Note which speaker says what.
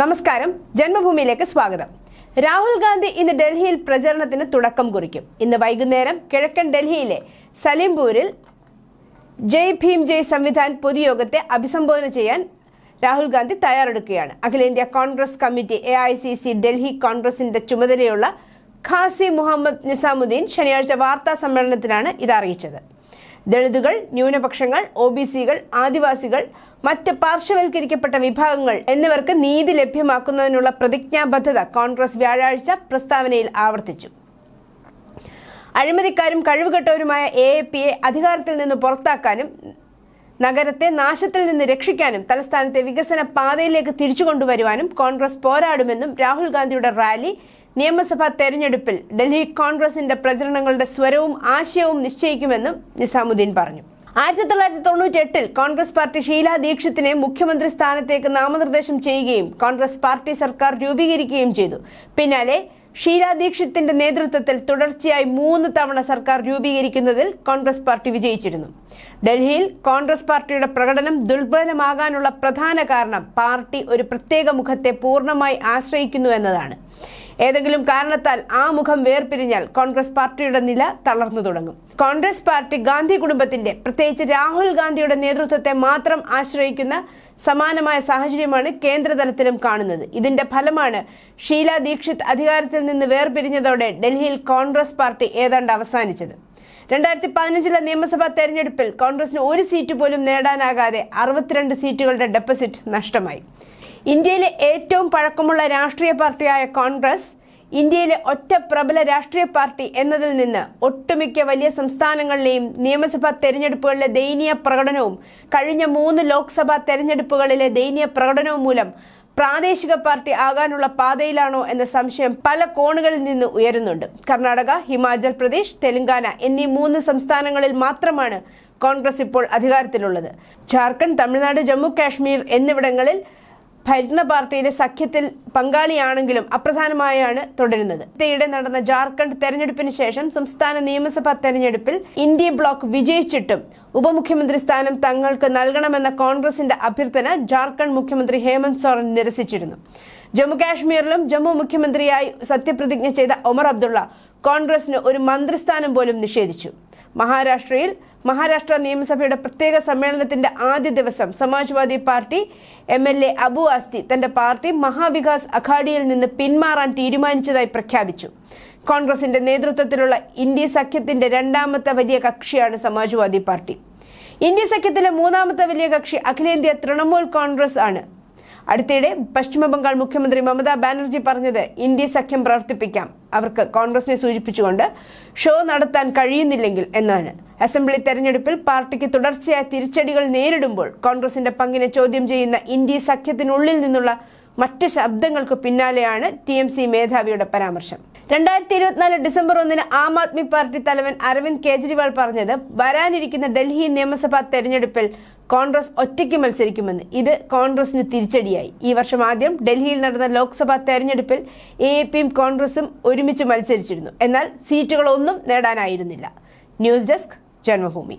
Speaker 1: നമസ്കാരം. ജന്മഭൂമിയിലേക്ക് സ്വാഗതം. രാഹുൽ ഗാന്ധി ഇന്ന് ഡൽഹിയിൽ പ്രചരണത്തിന് തുടക്കം കുറിക്കും. ഇന്ന് വൈകുന്നേരം കിഴക്കൻ ഡൽഹിയിലെ സലീംപൂരിൽ ജയ് ഭീം ജയ് സംവിധാൻ പൊതുയോഗത്തെ അഭിസംബോധന ചെയ്യാൻ രാഹുൽ ഗാന്ധി തയ്യാറെടുക്കുകയാണ്. അഖിലേന്ത്യാ കോൺഗ്രസ് കമ്മിറ്റി എ ഡൽഹി കോൺഗ്രസിന്റെ ചുമതലയുള്ള ഖാസി മുഹമ്മദ് നിസാമുദ്ദീൻ ശനിയാഴ്ച വാർത്താ സമ്മേളനത്തിലാണ് ഇത് അറിയിച്ചത്. ദളിതുകൾ ന്യൂനപക്ഷങ്ങൾ ഒ ആദിവാസികൾ മറ്റ് പാർശ്വവൽക്കരിക്കപ്പെട്ട വിഭാഗങ്ങൾ എന്നിവർക്ക് നീതി ലഭ്യമാക്കുന്നതിനുള്ള പ്രതിജ്ഞാബദ്ധത കോൺഗ്രസ് വ്യാഴാഴ്ച പ്രസ്താവനയിൽ ആവർത്തിച്ചു. അഴിമതിക്കാരും കഴിവുകെട്ടവരുമായ എ എ പിയെ അധികാരത്തിൽ നിന്ന് പുറത്താക്കാനും നഗരത്തെ നാശത്തിൽ നിന്ന് രക്ഷിക്കാനും തലസ്ഥാനത്തെ വികസന പാതയിലേക്ക് തിരിച്ചുകൊണ്ടുവരുവാനും കോൺഗ്രസ് പോരാടുമെന്നും രാഹുൽ ഗാന്ധിയുടെ റാലി നിയമസഭാ തെരഞ്ഞെടുപ്പിൽ ഡൽഹി കോൺഗ്രസിന്റെ പ്രചരണങ്ങളുടെ സ്വരവും ആശയവും നിശ്ചയിക്കുമെന്നും നിസാമുദ്ദീൻ പറഞ്ഞു. ആയിരത്തി തൊള്ളായിരത്തി തൊണ്ണൂറ്റി എട്ടിൽ കോൺഗ്രസ് പാർട്ടി ഷീല ദീക്ഷിത്തിനെ മുഖ്യമന്ത്രി സ്ഥാനത്തേക്ക് നാമനിർദ്ദേശം ചെയ്യുകയും കോൺഗ്രസ് പാർട്ടി സർക്കാർ രൂപീകരിക്കുകയും ചെയ്തു. പിന്നാലെ ഷീല ദീക്ഷിത്തിന്റെ നേതൃത്വത്തിൽ തുടർച്ചയായി മൂന്ന് തവണ സർക്കാർ രൂപീകരിക്കുന്നതിൽ കോൺഗ്രസ് പാർട്ടി വിജയിച്ചിരുന്നു. ഡൽഹിയിൽ കോൺഗ്രസ് പാർട്ടിയുടെ പ്രകടനം ദുർബലമാകാനുള്ള പ്രധാന കാരണം പാർട്ടി ഒരു പ്രത്യേക മുഖത്തെ പൂർണമായി ആശ്രയിക്കുന്നു എന്നതാണ്. ഏതെങ്കിലും കാരണത്താൽ ആ മുഖം വേർപിരിഞ്ഞാൽ കോൺഗ്രസ് പാർട്ടിയുടെ നില തളർന്നു തുടങ്ങും. കോൺഗ്രസ് പാർട്ടി ഗാന്ധി കുടുംബത്തിന്റെ പ്രത്യേകിച്ച് രാഹുൽ ഗാന്ധിയുടെ നേതൃത്വത്തെ മാത്രം ആശ്രയിക്കുന്ന സമാനമായ സാഹചര്യമാണ് കേന്ദ്രതലത്തിലും കാണുന്നത്. ഇതിന്റെ ഫലമാണ് ഷീല ദീക്ഷിത് അധികാരത്തിൽ നിന്ന് വേർപിരിഞ്ഞതോടെ ഡൽഹിയിൽ കോൺഗ്രസ് പാർട്ടി ഏതാണ്ട് അവസാനിച്ചത്. രണ്ടായിരത്തി പതിനഞ്ചിലെ നിയമസഭാ തെരഞ്ഞെടുപ്പിൽ കോൺഗ്രസിന് ഒരു സീറ്റ് പോലും നേടാനാകാതെ അറുപത്തിരണ്ട് സീറ്റുകളുടെ ഡെപ്പോസിറ്റ് നഷ്ടമായി. ഇന്ത്യയിലെ ഏറ്റവും പഴക്കമുള്ള രാഷ്ട്രീയ പാർട്ടിയായ കോൺഗ്രസ് ഇന്ത്യയിലെ ഒറ്റ പ്രബല രാഷ്ട്രീയ പാർട്ടി എന്നതിൽ നിന്ന് ഒട്ടുമിക്ക വലിയ സംസ്ഥാനങ്ങളിലെയും നിയമസഭാ തെരഞ്ഞെടുപ്പുകളിലെ ദയനീയ പ്രകടനവും കഴിഞ്ഞ മൂന്ന് ലോക്സഭാ തെരഞ്ഞെടുപ്പുകളിലെ ദയനീയ പ്രകടനവും മൂലം പ്രാദേശിക പാർട്ടി ആകാനുള്ള പാതയിലാണോ എന്ന സംശയം പല കോണുകളിൽ നിന്ന് ഉയരുന്നുണ്ട്. കർണാടക ഹിമാചൽ പ്രദേശ് തെലങ്കാന എന്നീ മൂന്ന് സംസ്ഥാനങ്ങളിൽ മാത്രമാണ് കോൺഗ്രസ് ഇപ്പോൾ അധികാരത്തിലുള്ളത്. ജാർഖണ്ഡ് തമിഴ്നാട് ജമ്മു കാശ്മീർ എന്നിവിടങ്ങളിൽ ഭരണ പാർട്ടിയിലെ സഖ്യത്തിൽ പങ്കാളിയാണെങ്കിലും അപ്രധാനമായാണ് തുടരുന്നത്. ഇതിനിടെ നടന്ന ജാർഖണ്ഡ് തെരഞ്ഞെടുപ്പിന് ശേഷം സംസ്ഥാന നിയമസഭാ തെരഞ്ഞെടുപ്പിൽ ഇന്ത്യ ബ്ലോക്ക് വിജയിച്ചിട്ടും ഉപമുഖ്യമന്ത്രി സ്ഥാനം തങ്ങൾക്ക് നൽകണമെന്ന കോൺഗ്രസിന്റെ അഭ്യർത്ഥന ജാർഖണ്ഡ് മുഖ്യമന്ത്രി ഹേമന്ത് സോറൻ നിരസിച്ചിരുന്നു. ജമ്മു കാശ്മീരിലും ജമ്മു മുഖ്യമന്ത്രിയായി സത്യപ്രതിജ്ഞ ചെയ്ത ഒമർ അബ്ദുള്ള കോൺഗ്രസിന് ഒരു മന്ത്രിസ്ഥാനം പോലും നിഷേധിച്ചു. മഹാരാഷ്ട്രയിൽ മഹാരാഷ്ട്ര നിയമസഭയുടെ പ്രത്യേക സമ്മേളനത്തിന്റെ ആദ്യ ദിവസം Samajwadi party M L A Abu Azmi തന്റെ പാർട്ടി മഹാവികാസ് അഘാഡിയിൽ നിന്ന് പിന്മാറാൻ തീരുമാനിച്ചതായി പ്രഖ്യാപിച്ചു. കോൺഗ്രസിന്റെ നേതൃത്വത്തിലുള്ള ഇന്ത്യ സഖ്യത്തിന്റെ രണ്ടാമത്തെ വലിയ കക്ഷിയാണ് സമാജ്വാദി പാർട്ടി. ഇന്ത്യ സഖ്യത്തിലെ മൂന്നാമത്തെ വലിയ കക്ഷി അഖിലേന്ത്യാ തൃണമൂൽ കോൺഗ്രസ് ആണ്. അടുത്തിടെ പശ്ചിമബംഗാൾ മുഖ്യമന്ത്രി മമതാ ബാനർജി പറഞ്ഞത് ഇന്ത്യ സഖ്യം പ്രവർത്തിപ്പിക്കാം. അവർക്ക് കോൺഗ്രസിനെ സൂചിപ്പിച്ചുകൊണ്ട് ഷോ നടത്താൻ കഴിയുന്നില്ലെങ്കിൽ എന്നാണ്. അസംബ്ലി തെരഞ്ഞെടുപ്പിൽ പാർട്ടിക്ക് തുടർച്ചയായ തിരിച്ചടികൾ നേരിടുമ്പോൾ കോൺഗ്രസിന്റെ പങ്കിനെ ചോദ്യം ചെയ്യുന്ന ഇന്ത്യ സഖ്യത്തിനുള്ളിൽ നിന്നുള്ള മറ്റ് ശബ്ദങ്ങൾക്ക് പിന്നാലെയാണ് ടി എം സി മേധാവിയുടെ പരാമർശം. രണ്ടായിരത്തി ഇരുപത്തിനാല് ഡിസംബർ ഒന്നിന് ആം ആദ്മി പാർട്ടി തലവൻ അരവിന്ദ് കെജ്രിവാൾ പറഞ്ഞത് വരാനിരിക്കുന്ന ഡൽഹി നിയമസഭാ തെരഞ്ഞെടുപ്പിൽ കോൺഗ്രസ് ഒറ്റയ്ക്ക് മത്സരിക്കുമെന്ന്. ഇത് കോൺഗ്രസിന് തിരിച്ചടിയായി. ഈ വർഷം ആദ്യം ഡൽഹിയിൽ നടന്ന ലോക്സഭാ തെരഞ്ഞെടുപ്പിൽ എ പിയും കോൺഗ്രസും ഒരുമിച്ച് മത്സരിച്ചിരുന്നു. എന്നാൽ സീറ്റുകളൊന്നും നേടാനായിരുന്നില്ല. News desk Janmabhumi.